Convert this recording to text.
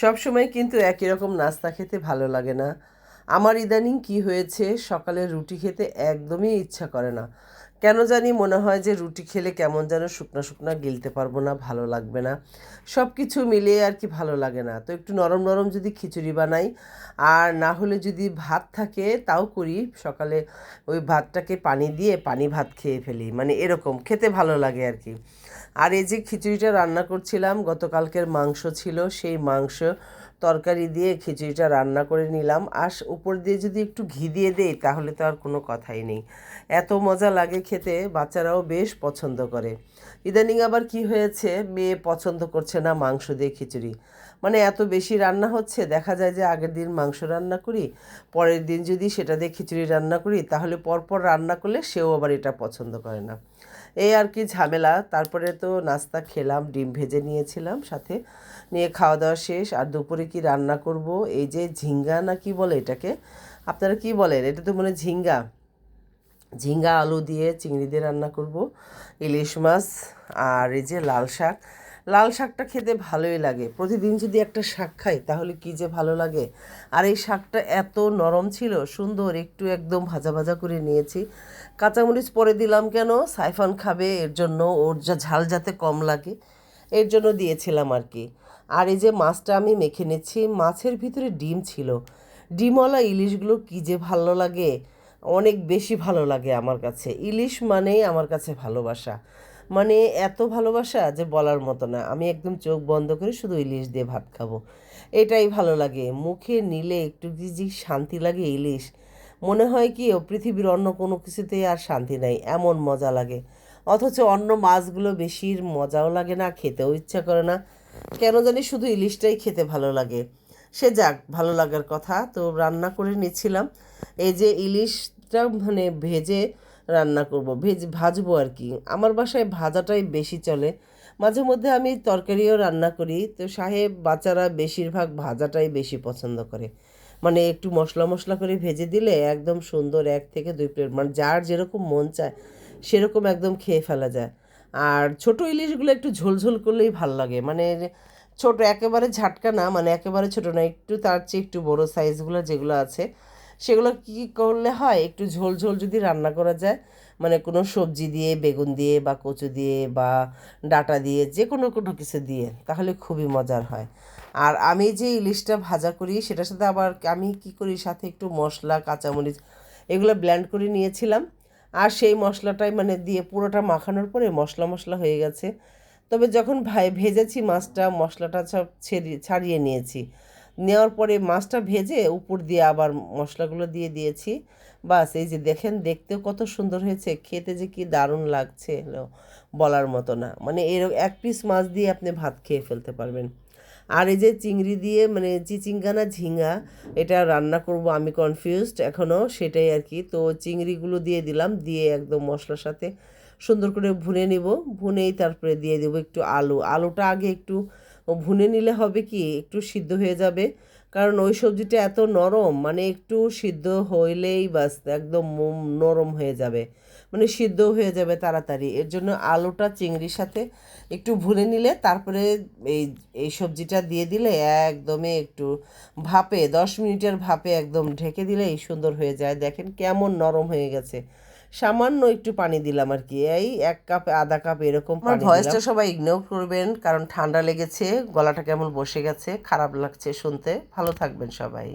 সবসময় কিন্তু একই রকম নাস্তা খেতে ভালো লাগে না। আমার ইদানিং কি হয়েছে, সকালে রুটি খেতে একদমই ইচ্ছা করে না। কেন জানি মনে হয় যে রুটি খেলে কেমন যেন শুকনা শুকনা গিলতে পারব না, ভালো লাগবে না। সব কিছু মিলিয়ে আর কি ভালো লাগে না। তো একটু নরম নরম যদি খিচুড়ি বানাই, আর না হলে যদি ভাত থাকে তাও করি। সকালে ওই ভাতটাকে পানি দিয়ে পানি ভাত খেয়ে ফেলি মানে এরকম, খেতে ভালো লাগে আর কি। আর এই যে খিচুড়িটা রান্না করছিলাম, গতকালকের মাংস ছিল, সেই মাংস তরকারি দিয়ে খিচুড়িটা রান্না করে নিলাম। আর উপর দিয়ে যদি একটু ঘি দিয়ে দেয় তাহলে তো আর কোনো কথাই নেই। এত মজা লাগে খেতে, বাচ্চারাও বেশ পছন্দ করে। ইদানিং আবার কি হয়েছে, মেয়ে পছন্দ করছে না মাংস দিয়ে খিচুড়ি। মানে এত বেশি রান্না হচ্ছে, দেখা যায় যে আগের দিন মাংস রান্না করি, পরের দিন যদি সেটা দিয়ে খিচুড়ি রান্না করি, তাহলে পরপর রান্না করলে সেও আবার এটা পছন্দ করে না। এই আর কি ঝামেলা, তারপরে তো নাস্তা খেলাম, ডিম ভেজে নিয়েছিলাম সাথে, নিয়ে খাওয়া দাওয়া শেষ, আর দুপুরে কি রান্না করব? এই যে ঝিঙ্গা না কি বলে এটাকে? আপনারা কি বলেন? এটা তো মনে ঝিঙ্গা। ঝিঙ্গা, আলু দিয়ে, চিংড়ি দিয়ে রান্না করব, ইলিশ মাছ, আর এই যে লাল শাক। লাল শাকটা খেতে ভালোই লাগে। প্রতিদিন যদি একটা শাক খাই, তাহলে কি যে ভালো লাগে? আর এই শাকটা এত নরম ছিল, সুন্দর, একটু একদম ভাজা ভাজা করে নিয়েছি। কাঁচামরিচ পরে দিলাম কেন? সাইফান খাবে, এর জন্য ওর যা ঝাল যাতে কম লাগে, এর জন্য দিয়েছিলাম আর কি। আর এই যে মাছটা আমি মেখে নিচ্ছি, মাছের ভিতরে ডিম ছিল। ডিমওয়ালা ইলিশগুলো কী যে ভালো লাগে, অনেক বেশি ভালো লাগে আমার কাছে। ইলিশ মানেই আমার কাছে ভালোবাসা। মানে এত ভালোবাসা যে বলার মতো না। আমি একদম চোখ বন্ধ করে শুধু ইলিশ দিয়ে ভাত খাব। এটাই ভালো লাগে। মুখে নিলে একটু কি যে শান্তি লাগে ইলিশ? মনে হয় কি পৃথিবীর অন্য কোনো কিছুতেই আর শান্তি নাই। এমন মজা লাগে। অথচ অন্য মাছগুলো বেশির মজাও লাগে না, খেতেও ইচ্ছা করে না। কেন জানি শুধু ইলিশটাই খেতে ভালো লাগে। সে যাক, ভালো লাগার কথা। তো রান্না করে নিচ্ছিলাম। এই যে ইলিশটা মানে ভেজে রান্না করব, ভেজ ভাজবো আর কি। আমার বাসায় ভাজাটাই বেশি চলে। মাঝে মধ্যে আমি তরকারিও রান্না করি। তো সাহেব, বাচ্চারা বেশিরভাগ ভাজাটাই বেশি পছন্দ করে। মানে একটু মশলা মশলা করে ভেজে দিলে একদম সুন্দর এক থেকে দুই প্লেট মানে যার যেরকম মন চায়, সেরকম একদম খেয়ে ফেলা যায়। আর ছোট ইলিশগুলো একটু ঝোলঝোল করলেই ভালো লাগে। মানে ছোট, একেবারে ঝাটকা না মানে একেবারে ছোট না, একটু তার চেয়ে একটু বড় সাইজগুলো যেগুলো আছে সেগুলো কী করলে হয়? একটু ঝোল ঝোল যদি রান্না করা যায় মানে কোনো সবজি দিয়ে, বেগুন দিয়ে বা কচু দিয়ে বা ডাটা দিয়ে যে কোনো কোনো কিছু দিয়ে, তাহলে খুবই মজার হয়। আর আমি যে ইলিশটা ভাজা করি, সেটার সাথে আবার আমি কি করি, সাথে একটু মশলা, কাঁচামরিচ, এগুলো ব্ল্যান্ড করে নিয়েছিলাম। আর সেই মশলাটাই মানে দিয়ে পুরোটা মাখানোর পরে মশলা মশলা হয়ে গেছে। তবে যখন ভাই, ভেজেছি মাছটা, মশলাটা সব ছেড়িয়ে ছাড়িয়ে নিয়েছি। নেওয়ার পরে মাছটা ভেজে উপর দিয়ে আবার মশলাগুলো দিয়ে দিয়েছি। বাস, এই যে দেখেন, দেখতেও কত সুন্দর হয়েছে, খেতে যে কি দারুণ লাগছে বলার মতো না। মানে এর এক পিস মাছ দিয়ে আপনি ভাত খেয়ে ফেলতে পারবেন। আর এই যে চিংড়ি দিয়ে মানে চিচিঙ্গা না ঝিঙ্গা এটা রান্না করব আমি কনফিউজড এখনও সেটাই আর কি। তো চিংড়িগুলো দিয়ে দিলাম, দিয়ে একদম মশলার সাথে সুন্দর করে ভুনে নিব। ভুনেই তারপরে দিয়ে দেবো একটু আলু। আলুটা আগে একটু ভুনে নিলে হবে কি? একটু সিদ্ধ হয়ে যাবে। কারণ ওই সবজিটা এত নরম মানে একটু সিদ্ধ হইলেই বাস একদম নরম হয়ে যাবে। মানে সিদ্ধ হয়ে যাবে তাড়াতাড়ি। এর জন্য আলুটা চিংড়ির সাথে একটু ভুনে নিলে তারপরে এই এই সবজিটা দিয়ে দিলে একদমে একটু ভাপে, দশ মিনিটের ভাপে একদম ঢেকে দিলে এই সুন্দর হয়ে যায়। দেখেন কেমন নরম হয়ে গেছে। সামান্য একটু পানি দিলাম আর কি। এই এক কাপ আধা কাপ এরকম পানি ভয়েসটা সবাই ইগনোর করবেন কারণ ঠান্ডা লেগেছে গলাটা কেমন বসে গেছে খারাপ লাগছে শুনতে। ভালো থাকবেন সবাই।